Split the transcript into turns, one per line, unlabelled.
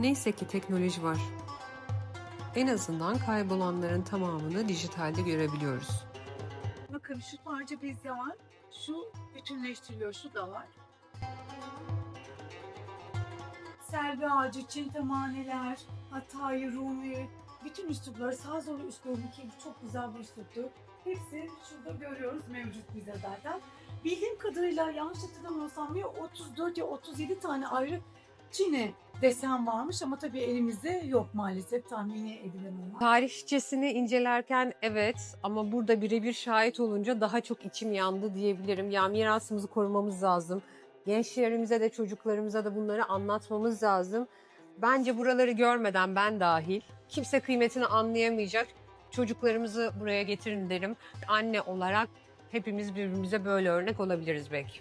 Neyse ki teknoloji var. En azından kaybolanların tamamını dijitalde görebiliyoruz.
Bakın şu parça bizde var. Şu bütünleştiriliyor. Şu da var. Selvi ağacı, çintamaneler, Hatay, Rumi, bütün üslupları, Sazolu üslubu ki çok güzel bir üsluptur. Hepsi şurada görüyoruz mevcut bize zaten. Bildiğim kadarıyla yanlış hatırlamıyorsam ya 34 ya 37 tane ayrı Çin'e desen varmış ama tabii elimizde yok maalesef tahmini onlar.
Tarihçesini incelerken evet ama burada birebir şahit olunca daha çok içim yandı diyebilirim. Ya mirasımızı korumamız lazım. Gençlerimize de çocuklarımıza da bunları anlatmamız lazım. Bence buraları görmeden ben dahil kimse kıymetini anlayamayacak. Çocuklarımızı buraya getirin derim. Anne olarak hepimiz birbirimize böyle örnek olabiliriz belki.